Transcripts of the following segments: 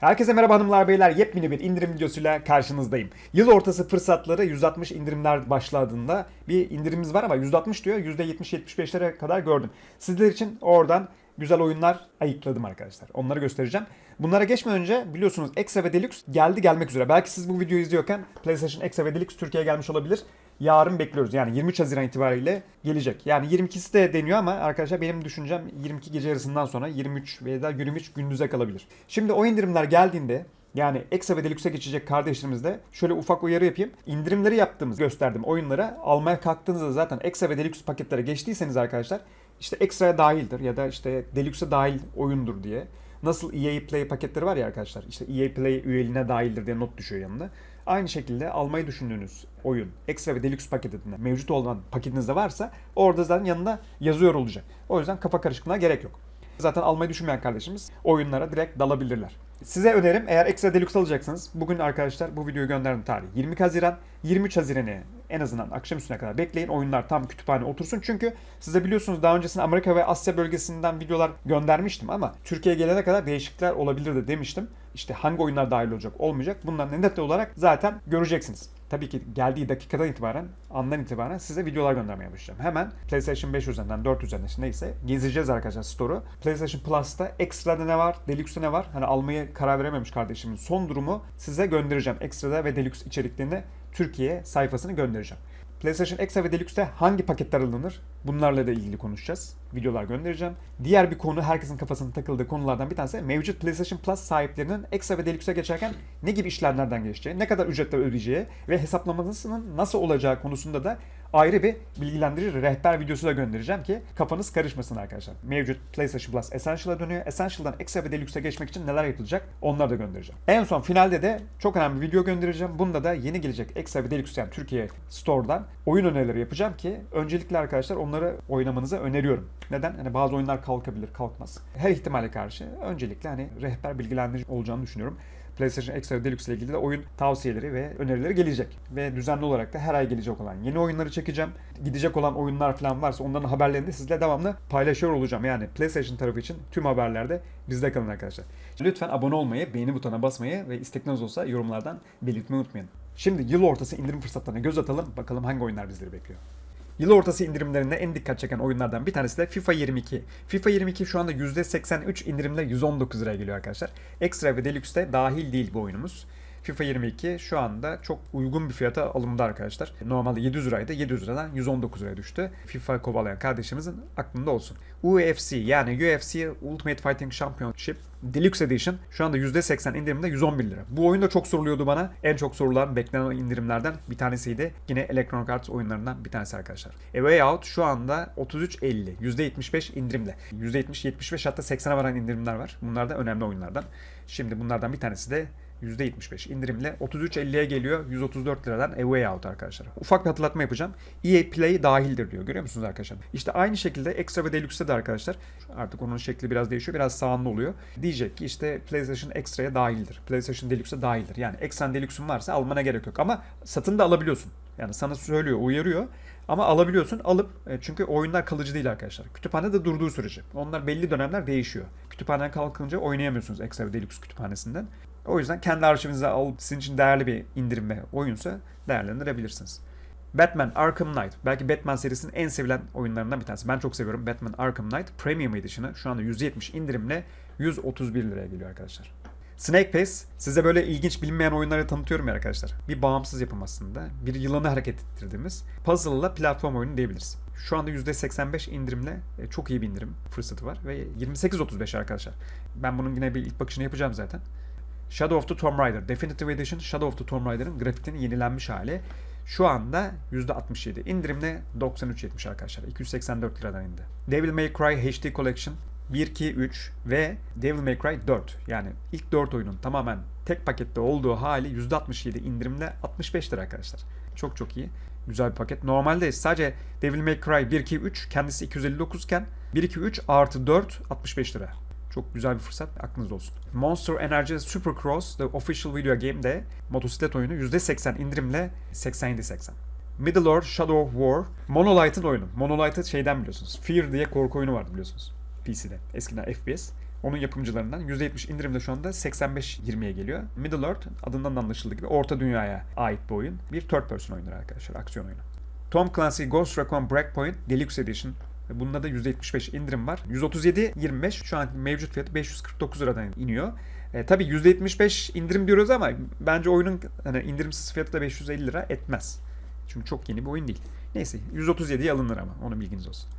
Herkese merhaba hanımlar beyler. Yepyeni bir indirim videosuyla karşınızdayım. Yıl ortası fırsatları 160 indirimler başladığında bir indirimimiz var ama 160 diyor. %70-75'lere kadar gördüm. Sizler için oradan güzel oyunlar ayıkladım arkadaşlar. Onları göstereceğim. Bunlara geçmeden önce biliyorsunuz Extra ve Deluxe geldi gelmek üzere. Belki siz bu videoyu izliyorken PlayStation Extra ve Deluxe Türkiye'ye gelmiş olabilir. Yarın bekliyoruz. Yani 23 Haziran itibariyle gelecek. Yani 22'si de deniyor ama arkadaşlar benim düşüncem 22 gece yarısından sonra 23 veya 23 gündüze kalabilir. Şimdi o indirimler geldiğinde yani Extra ve Deluxe'e geçecek kardeşlerimizde şöyle ufak uyarı yapayım. İndirimleri yaptığımız gösterdim oyunlara almaya kalktığınızda zaten Extra ve Deluxe paketlere geçtiyseniz arkadaşlar işte Extra'ya dahildir ya da işte Deluxe'e dahil oyundur diye. Nasıl EA Play paketleri var ya arkadaşlar işte EA Play üyeliğine dahildir diye not düşüyor yanında. Aynı şekilde almayı düşündüğünüz oyun Extra ve Deluxe paketinde mevcut olan paketinizde varsa orada zaten yanında yazıyor olacak. O yüzden kafa karışıklığına gerek yok. Zaten almayı düşünmeyen kardeşimiz oyunlara direkt dalabilirler. Size önerim eğer ekstra deluxe alacaksınız. Bugün arkadaşlar bu videoyu gönderdim tarih 20 Haziran. 23 Haziran'ı en azından akşam üstüne kadar bekleyin. Oyunlar tam kütüphane otursun. Çünkü size biliyorsunuz daha öncesinde Amerika ve Asya bölgesinden videolar göndermiştim ama Türkiye'ye gelene kadar değişiklikler olabilir de demiştim. İşte hangi oyunlar dahil olacak olmayacak bunlar net olarak zaten göreceksiniz. Tabii ki geldiği dakikadan itibaren, andan itibaren size videolar göndermeye başlayacağım. Hemen PlayStation 5 üzerinden, 4 üzerinden işte neyse gezeceğiz arkadaşlar store'u. PlayStation Plus'ta ekstrada ne var, Deluxe'da ne var? Hani almayı karar verememiş kardeşimin son durumu size göndereceğim. Ekstrada ve Deluxe içeriklerini Türkiye sayfasını göndereceğim. PlayStation Extra ve Deluxe'te hangi paketler alınır? Bunlarla da ilgili konuşacağız. Videolar göndereceğim. Diğer bir konu herkesin kafasının takıldığı konulardan bir tanesi mevcut PlayStation Plus sahiplerinin Extra ve Deluxe'e geçerken ne gibi işlemlerden geçeceği, ne kadar ücretler ödeyeceği ve hesaplamasının nasıl olacağı konusunda da ayrı bir bilgilendirici rehber videosu da göndereceğim ki kafanız karışmasın arkadaşlar. Mevcut PlayStation Plus Essential'a dönüyor. Essential'dan Extra ve Deluxe'e geçmek için neler yapılacak onları da göndereceğim. En son finalde de çok önemli bir video göndereceğim. Bunda da yeni gelecek Extra ve Deluxe yani Türkiye Store'dan oyun önerileri yapacağım ki öncelikle arkadaşlar onları oynamanızı öneriyorum. Neden? Hani bazı oyunlar kalkabilir, kalkmaz. Her ihtimale karşı öncelikle hani rehber bilgilendirici olacağını düşünüyorum. PlayStation Extra Deluxe ile ilgili de oyun tavsiyeleri ve önerileri gelecek. Ve düzenli olarak da her ay gelecek olan yeni oyunları çekeceğim. Gidecek olan oyunlar falan varsa onların haberlerini de sizle devamlı paylaşıyor olacağım. Yani PlayStation tarafı için tüm haberlerde bizde kalın arkadaşlar. Lütfen abone olmayı, beğeni butonuna basmayı ve istekleriniz olsa yorumlardan belirtmeyi unutmayın. Şimdi yıl ortası indirim fırsatlarına göz atalım. Bakalım hangi oyunlar bizleri bekliyor. Yıl ortası indirimlerinde en dikkat çeken oyunlardan bir tanesi de FIFA 22. FIFA 22 şu anda %83 indirimle 119 liraya geliyor arkadaşlar. Extra ve Deluxe'de dahil değil bu oyunumuz. FIFA 22 şu anda çok uygun bir fiyata alımda arkadaşlar. Normalde 700 liraydı. 700 liradan 119 liraya düştü. FIFA kovalayan kardeşimizin aklında olsun. UFC yani UFC Ultimate Fighting Championship Deluxe Edition şu anda %80 indirimde 111 lira. Bu oyun da çok soruluyordu bana. En çok sorulan beklenen indirimlerden bir tanesiydi. Yine Electronic Arts oyunlarından bir tanesi arkadaşlar. A Way Out şu anda 33.50 %75 indirimle. %70-75 hatta 80'e varan indirimler var. Bunlar da önemli oyunlardan. Şimdi bunlardan bir tanesi de %75 indirimle 33.50'ye geliyor 134 liradan A Way Out arkadaşlar. Ufak bir hatırlatma yapacağım. EA Play dahildir diyor. Görüyor musunuz arkadaşlar? İşte aynı şekilde Extra ve Deluxe'de de arkadaşlar artık onun şekli biraz değişiyor. Biraz sağında oluyor. Diyecek ki işte PlayStation Extra'ya dahildir. PlayStation Deluxe'e dahildir. Yani Extra Deluxe'un varsa almana gerek yok. Ama satın da alabiliyorsun. Yani sana söylüyor, uyarıyor. Ama alabiliyorsun. Alıp e, çünkü oyunlar kalıcı değil arkadaşlar. Kütüphanede durduğu sürece. Onlar belli dönemler değişiyor. Kütüphaneden kalkınca oynayamıyorsunuz Extra ve Deluxe kütüphanesinden. O yüzden kendi arşivinize alıp sizin için değerli bir indirim ve oyunsa değerlendirebilirsiniz. Batman Arkham Knight. Belki Batman serisinin en sevilen oyunlarından bir tanesi. Ben çok seviyorum Batman Arkham Knight. Premium Edition'ı şu anda 170 indirimle 131 liraya geliyor arkadaşlar. Snake Pass size böyle ilginç bilinmeyen oyunları tanıtıyorum ya arkadaşlar. Bir bağımsız yapım aslında. Bir yılanı hareket ettirdiğimiz puzzle'la platform oyunu diyebiliriz. Şu anda %85 indirimle e, çok iyi bir indirim fırsatı var ve 28.35 arkadaşlar. Ben bunun yine bir ilk bakışını yapacağım zaten. Shadow of the Tomb Raider Definitive Edition Shadow of the Tomb Raider'ın grafiklerinin yenilenmiş hali. Şu anda %67 indirimle 93.70 arkadaşlar. 284 liradan indi. Devil May Cry HD Collection 1, 2, 3 ve Devil May Cry 4. Yani ilk 4 oyunun tamamen tek pakette olduğu hali %67 indirimle 65 lira arkadaşlar. Çok çok iyi. Güzel bir paket. Normalde sadece Devil May Cry 1, 2, 3 kendisi 259 iken 1, 2, 3 artı 4 65 lira. Çok güzel bir fırsat. Aklınızda olsun. Monster Energy Supercross The Official Video Game de motosiklet oyunu %80 indirimle 87.80. Middle Earth Shadow of War Monolith'ın oyunu. Monolith'ı şeyden biliyorsunuz. Fear diye korku oyunu vardı biliyorsunuz. PC'de. Eskiden FPS. Onun yapımcılarından %70 indirimde şu anda 85-20'ye geliyor. Middle Earth adından da anlaşıldığı gibi orta dünyaya ait bir oyun. Bir third person oyunu arkadaşlar, aksiyon oyunu. Tom Clancy Ghost Recon Breakpoint Deluxe Edition. Bunda da %75 indirim var. 137.25 şu an mevcut fiyatı 549 liradan iniyor. E, tabii %75 indirim diyoruz ama bence oyunun hani indirimsiz fiyatı da 550 lira etmez. Çünkü çok yeni bir oyun değil. Neyse 137'ye alınır ama onun bilginiz olsun.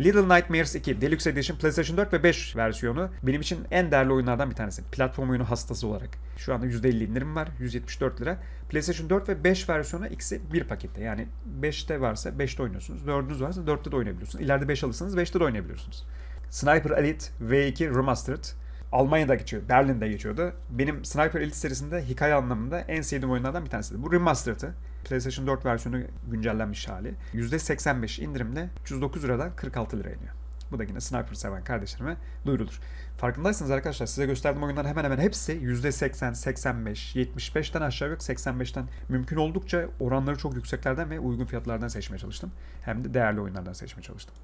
Little Nightmares 2 Deluxe Edition PlayStation 4 ve 5 versiyonu benim için en değerli oyunlardan bir tanesi. Platform oyunu hastası olarak. Şu anda %50 indirim var. 174 lira. PlayStation 4 ve 5 versiyonu ikisi bir pakette. Yani 5'te varsa 5'te oynuyorsunuz. 4'ünüz varsa 4'te de oynayabiliyorsunuz. İleride 5 alırsanız 5'te de oynayabiliyorsunuz. Sniper Elite V2 Remastered. Almanya'da geçiyor. Berlin'de geçiyordu. Benim Sniper Elite serisinde hikaye anlamında en sevdiğim oyunlardan bir tanesi. Bu Remastered'ı. PlayStation 4 versiyonu güncellenmiş hali. %85 indirimle 309 liradan 46 liraya iniyor. Bu da yine Sniper seven kardeşlerime duyurulur. Farkındaysanız arkadaşlar size gösterdiğim oyunların hemen hemen hepsi %80, 85, 75'ten aşağı yok 85'ten mümkün oldukça oranları çok yükseklerden ve uygun fiyatlardan seçmeye çalıştım. Hem de değerli oyunlardan seçmeye çalıştım.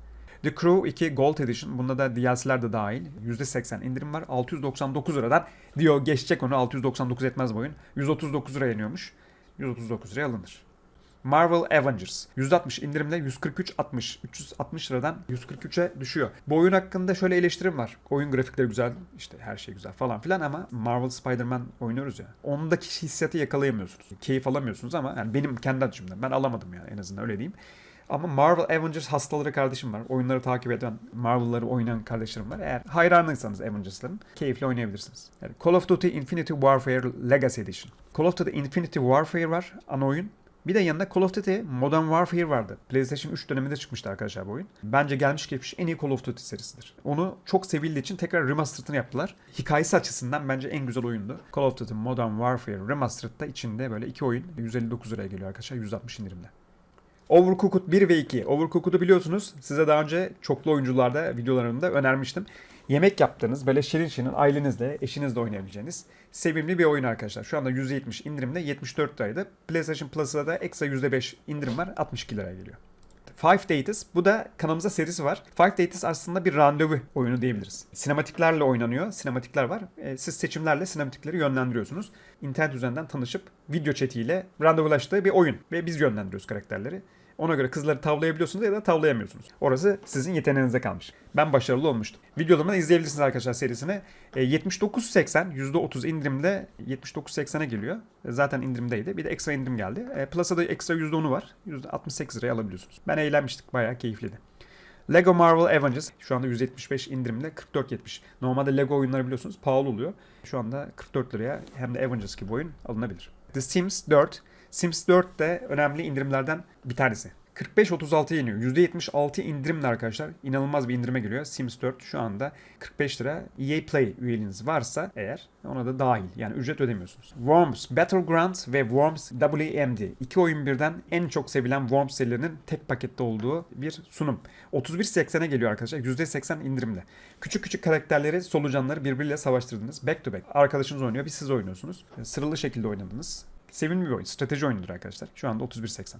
The Crew 2 Gold Edition. Bunda da DLC'ler de dahil. %80 indirim var. 699 liradan diyor geçecek onu. 699 etmez bu oyun. 139 liraya iniyormuş. 139 liraya alınır. Marvel Avengers. 160 indirimle 143 60. 360 liradan 143'e düşüyor. Bu oyun hakkında şöyle eleştirim var. Oyun grafikleri güzel, işte her şey güzel falan filan ama Marvel Spider-Man oynuyoruz ya. Ondaki hissiyatı yakalayamıyorsunuz. Keyif alamıyorsunuz ama yani benim kendi açımdan ben alamadım ya en azından öyle diyeyim. Ama Marvel Avengers hastaları kardeşim var. Oyunları takip eden, Marvel'ları oynayan kardeşlerim var. Eğer hayranıysanız Avengers'ların keyifle oynayabilirsiniz. Yani Call of Duty Infinity Warfare Legacy Edition. Call of Duty Infinity Warfare var ana oyun. Bir de yanında Call of Duty Modern Warfare vardı. PlayStation 3 döneminde çıkmıştı arkadaşlar bu oyun. Bence gelmiş geçmiş en iyi Call of Duty serisidir. Onu çok sevildiği için tekrar remastered'ını yaptılar. Hikayesi açısından bence en güzel oyundu. Call of Duty Modern Warfare Remastered'da içinde böyle iki oyun 159 liraya geliyor arkadaşlar 160 indirimde. Overcooked 1 ve 2. Overcooked'u biliyorsunuz. Size daha önce çoklu oyuncularda videolarımda önermiştim. Yemek yaptığınız, böyle şirin şirin ailenizle, eşinizle oynayabileceğiniz sevimli bir oyun arkadaşlar. Şu anda %70 indirimde 74 liraydı. PlayStation Plus'da da ekstra %5 indirim var. 62 liraya geliyor. Five Dates. Bu da kanalımızda serisi var. Five Dates aslında bir randevu oyunu diyebiliriz. Sinematiklerle oynanıyor. Sinematikler var. E, siz seçimlerle sinematikleri yönlendiriyorsunuz. İnternet üzerinden tanışıp video chatiyle randevulaştığı bir oyun. Ve biz yönlendiriyoruz karakterleri. Ona göre kızları tavlayabiliyorsunuz ya da tavlayamıyorsunuz. Orası sizin yeteneğinize kalmış. Ben başarılı olmuştum. Videolarımı izleyebilirsiniz arkadaşlar serisini. E, 79.80 %30 indirimde 79.80'e geliyor. E, zaten indirimdeydi. Bir de ekstra indirim geldi. E, Plus'a ekstra %10'u var. %68 liraya alabiliyorsunuz. Ben eğlenmiştik. Bayağı keyifliydi. Lego Marvel Avengers şu anda 175 indirimde 44.70. Normalde Lego oyunları biliyorsunuz pahalı oluyor. Şu anda 44 liraya hem de Avengers gibi oyun alınabilir. The Sims 4 Sims 4 de önemli indirimlerden bir tanesi. 45-36'ya iniyor. %76 indirimle arkadaşlar. İnanılmaz bir indirime giriyor. Sims 4 şu anda 45 lira. EA Play üyeliğiniz varsa eğer ona da dahil. Yani ücret ödemiyorsunuz. Worms Battleground ve Worms WMD. İki oyun birden en çok sevilen Worms serilerinin tek pakette olduğu bir sunum. 31.80'e geliyor arkadaşlar. %80 indirimle. Küçük küçük karakterleri, solucanları birbiriyle savaştırdınız. Back to back. Arkadaşınız oynuyor, bir siz oynuyorsunuz. Sıralı şekilde oynadınız. Sevimli bir oyun. Strateji oyunudur arkadaşlar. Şu anda 31.80.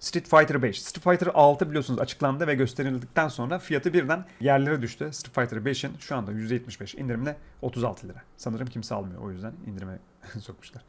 Street Fighter 5. Street Fighter 6 biliyorsunuz açıklandı ve gösterildikten sonra fiyatı birden yerlere düştü. Street Fighter 5'in şu anda %75 indirimle 36 lira. Sanırım kimse almıyor o yüzden indirime sokmuşlar.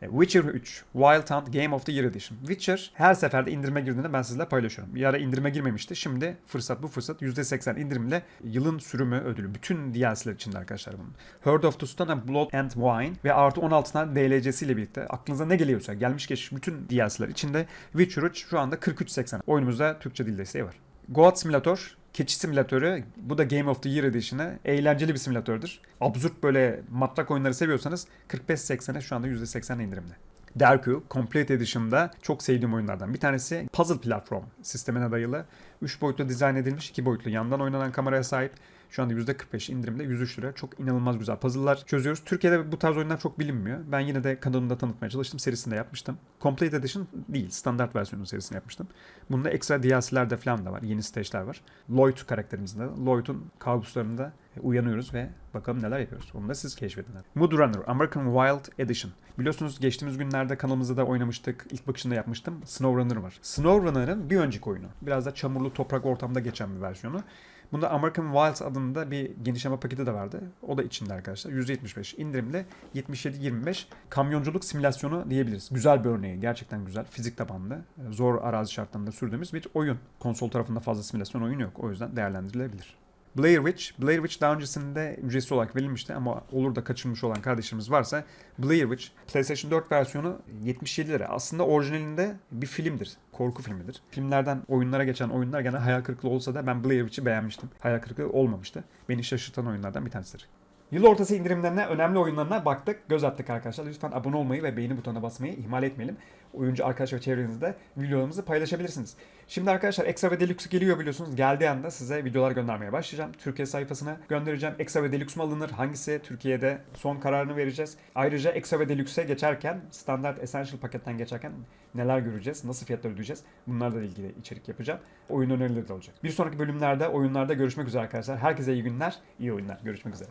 Witcher 3 Wild Hunt Game of the Year Edition. Witcher her seferde indirime girdiğinde ben sizle paylaşıyorum. Bir ara indirime girmemişti. Şimdi fırsat bu fırsat %80 indirimle yılın sürümü ödülü. Bütün DLC'ler içinde arkadaşlar bunun. Heard of the Stone, Blood and Wine ve artı 16 tane DLC'siyle birlikte aklınıza ne geliyorsa gelmiş geçmiş bütün DLC'ler içinde Witcher 3 şu anda 43.80. Oyunumuzda Türkçe dil var. Goat Simulator Keçi simülatörü. Bu da Game of the Year Edition'ı. Eğlenceli bir simülatördür. Absürt böyle matrak oyunları seviyorsanız 45-80'e şu anda %80 indirimde. Derku Complete Edition'da çok sevdiğim oyunlardan bir tanesi. Puzzle platform sistemine dayalı. 3 boyutlu dizayn edilmiş, 2 boyutlu yandan oynanan kameraya sahip. Şu anda %45 indirimde 103 lira. Çok inanılmaz güzel puzzle'lar çözüyoruz. Türkiye'de bu tarz oyunlar çok bilinmiyor. Ben yine de kanalımda tanıtmaya çalıştım. Serisinde yapmıştım. Complete Edition değil. Standart versiyonun serisini yapmıştım. Bunda ekstra DLC'ler de falan da var. Yeni stage'ler var. Lloyd karakterimizde. Lloyd'un kabuslarında uyanıyoruz ve bakalım neler yapıyoruz. Onu da siz keşfedin. Mood Runner American Wild Edition. Biliyorsunuz geçtiğimiz günlerde kanalımızda da oynamıştık. İlk bakışında yapmıştım. Snow Runner var. Snow Runner'ın bir önceki oyunu. Biraz da çamurlu toprak ortamda geçen bir versiyonu. Bunda American Wilds adında bir genişleme paketi de vardı. O da içinde arkadaşlar. %75 indirimli 77-25 kamyonculuk simülasyonu diyebiliriz. Güzel bir örneği. Gerçekten güzel. Fizik tabanlı. Zor arazi şartlarında sürdüğümüz bir oyun. Konsol tarafında fazla simülasyon oyun yok. O yüzden değerlendirilebilir. Blair Witch. Blair Witch daha öncesinde ücretsiz olarak verilmişti ama olur da kaçırmış olan kardeşlerimiz varsa Blair Witch PlayStation 4 versiyonu 77 lira. Aslında orijinalinde bir filmdir. Korku filmidir. Filmlerden oyunlara geçen oyunlar gene hayal kırıklığı olsa da ben Blair Witch'i beğenmiştim. Hayal kırıklığı olmamıştı. Beni şaşırtan oyunlardan bir tanesidir. Yıl ortası indirimlerine, önemli oyunlarına baktık, göz attık arkadaşlar. Lütfen abone olmayı ve beğeni butonuna basmayı ihmal etmeyelim. Oyuncu arkadaş ve çevrenizde videolarımızı paylaşabilirsiniz. Şimdi arkadaşlar Extra ve Deluxe geliyor biliyorsunuz. Geldiği anda size videolar göndermeye başlayacağım. Türkiye sayfasına göndereceğim. Extra ve Deluxe mu alınır? Hangisi Türkiye'de son kararını vereceğiz. Ayrıca Extra ve Deluxe'e geçerken, standart Essential paketten geçerken neler göreceğiz? Nasıl fiyatlar ödeyeceğiz? Bunlarla ilgili içerik yapacağım. Oyun önerileri de olacak. Bir sonraki bölümlerde, oyunlarda görüşmek üzere arkadaşlar. Herkese iyi günler, iyi oyunlar. Görüşmek üzere.